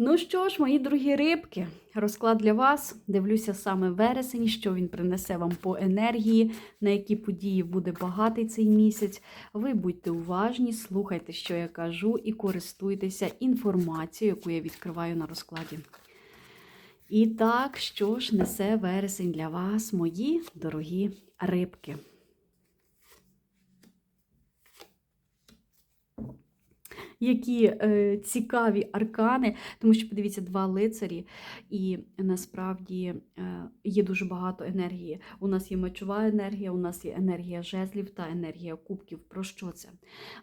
Ну що ж, мої дорогі рибки, розклад для вас. Дивлюся саме вересень, що він принесе вам по енергії, на які події буде багатий цей місяць. Ви будьте уважні, слухайте, що я кажу, і користуйтеся інформацією, яку я відкриваю на розкладі. І так, що ж несе вересень для вас, мої дорогі рибки? Які е, цікаві аркани, тому що подивіться, два лицарі, і насправді е, є дуже багато енергії. У нас є мечова енергія, у нас є енергія жезлів та енергія кубків. Про що це?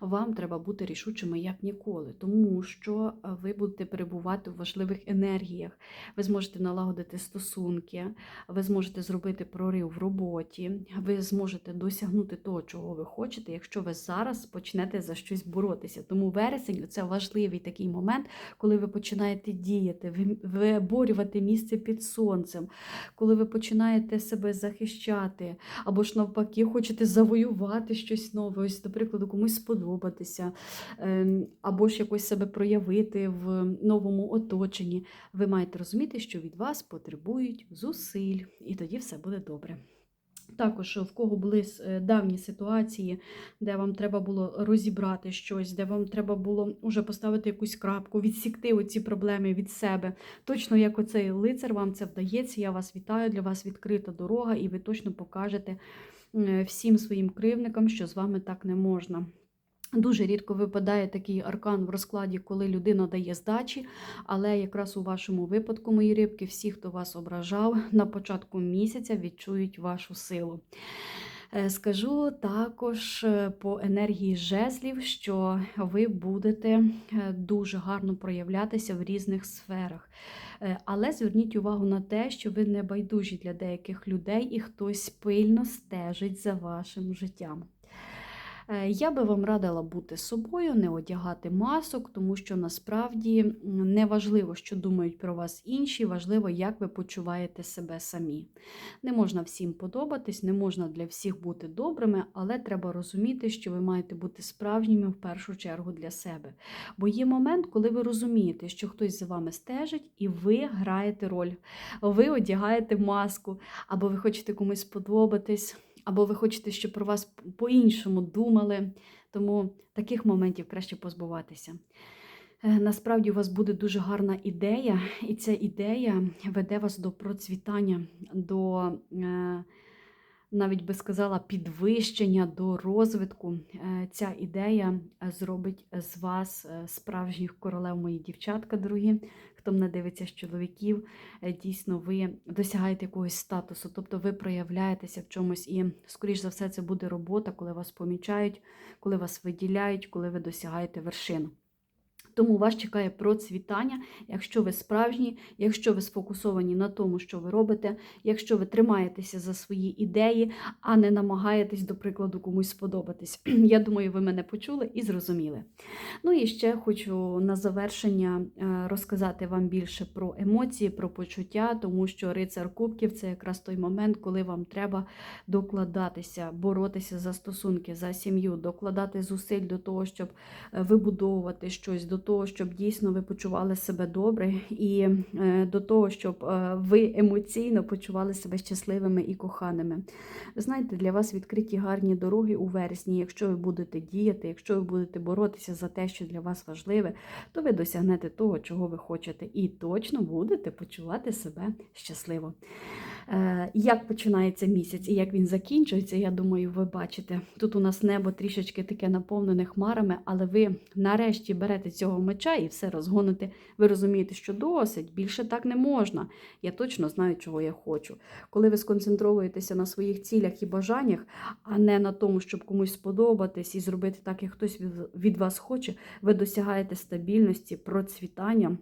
Вам треба бути рішучими як ніколи, тому що ви будете перебувати в важливих енергіях. Ви зможете налагодити стосунки, ви зможете зробити прорив в роботі, ви зможете досягнути того, чого ви хочете, якщо ви зараз почнете за щось боротися. Тому вересень це важливий такий момент, коли ви починаєте діяти, ви- виборювати місце під сонцем, коли ви починаєте себе захищати, або ж навпаки, хочете завоювати щось нове, ось, до комусь сподобатися, ем, або ж якось себе проявити в новому оточенні. Ви маєте розуміти, що від вас потребують зусиль, і тоді все буде добре. Також в кого були е, давні ситуації, де вам треба було розібрати щось, де вам треба було уже поставити якусь крапку, відсікти оці проблеми від себе. Точно як оцей лицар, вам це вдається. Я вас вітаю, для вас відкрита дорога, і ви точно покажете е, всім своїм кривникам, що з вами так не можна. Дуже рідко випадає такий аркан в розкладі, коли людина дає здачі, але якраз у вашому випадку, мої рибки, всі, хто вас ображав, на початку місяця відчують вашу силу. Е, Скажу також е, по енергії жезлів, що ви будете е, дуже гарно проявлятися в різних сферах. Але зверніть увагу на те, що ви не байдужі для деяких людей і хтось пильно стежить за вашим життям. Е, Я би вам радила бути собою, не одягати масок, тому що насправді не важливо, що думають про вас інші, важливо, як ви почуваєте себе самі. Не можна всім подобатись, не можна для всіх бути добрими, але треба розуміти, що ви маєте бути справжніми в першу чергу для себе. Бо є момент, коли ви розумієте, що хтось за вами стежить, і ви граєте роль, ви одягаєте маску, або ви хочете комусь сподобатись або ви хочете, щоб про вас по-іншому думали. Тому таких моментів краще позбуватися. Е, Насправді у вас буде дуже гарна ідея, і ця ідея веде вас до процвітання, до, е, навіть би сказала, підвищення, до розвитку. Е, Ця ідея зробить з вас справжніх королев, мої дівчатка, дорогі. Хто мене дивиться з чоловіків, е, дійсно ви досягаєте якогось статусу, тобто ви проявляєтеся в чомусь, і, скоріш за все, це буде робота, коли вас помічають, коли вас виділяють, коли ви досягаєте вершин. Тому вас чекає процвітання, якщо ви справжні, якщо ви сфокусовані на тому, що ви робите, якщо ви тримаєтеся за свої ідеї, а не намагаєтесь, до прикладу, комусь сподобатись. Я думаю, ви мене почули і зрозуміли. Ну і ще хочу на завершення е, розказати вам більше про емоції, про почуття, тому що рицар кубків це якраз той момент, коли вам треба докладатися, боротися за стосунки, за сім'ю, докладати зусиль до того, щоб е, вибудовувати щось, до того, щоб дійсно ви почували себе добре, і е, до того, щоб е, ви емоційно почували себе щасливими і коханими. Знаєте, для вас відкриті гарні дороги у вересні. Якщо ви будете діяти, якщо ви будете боротися за те, що для вас важливе, то ви досягнете того, чого ви хочете, і точно будете почувати себе щасливо. Е, Як починається місяць і як він закінчується, я думаю, ви бачите. Тут у нас небо трішечки таке наповнене хмарами, але ви нарешті берете цього меча і все розгоните. Ви розумієте, що досить, більше так не можна. Я точно знаю, чого я хочу. Коли ви сконцентруєтеся на своїх цілях і бажаннях, а не на тому, щоб комусь сподобатись і зробити так, як хтось від вас хоче, ви досягаєте стабільності, процвітання.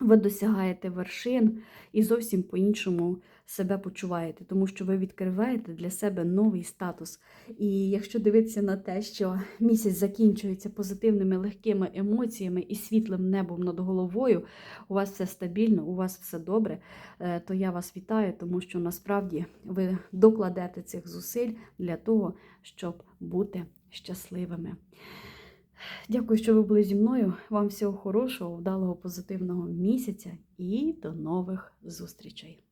Ви досягаєте вершин і зовсім по-іншому себе почуваєте, тому що ви відкриваєте для себе новий статус. І якщо дивитися на те, що місяць закінчується позитивними легкими емоціями і світлим небом над головою, у вас все стабільно, у вас все добре, е, то я вас вітаю, тому що насправді ви докладете цих зусиль для того, щоб бути щасливими. Дякую, що ви були зі мною. Вам всього хорошого, вдалого, позитивного місяця і до нових зустрічей!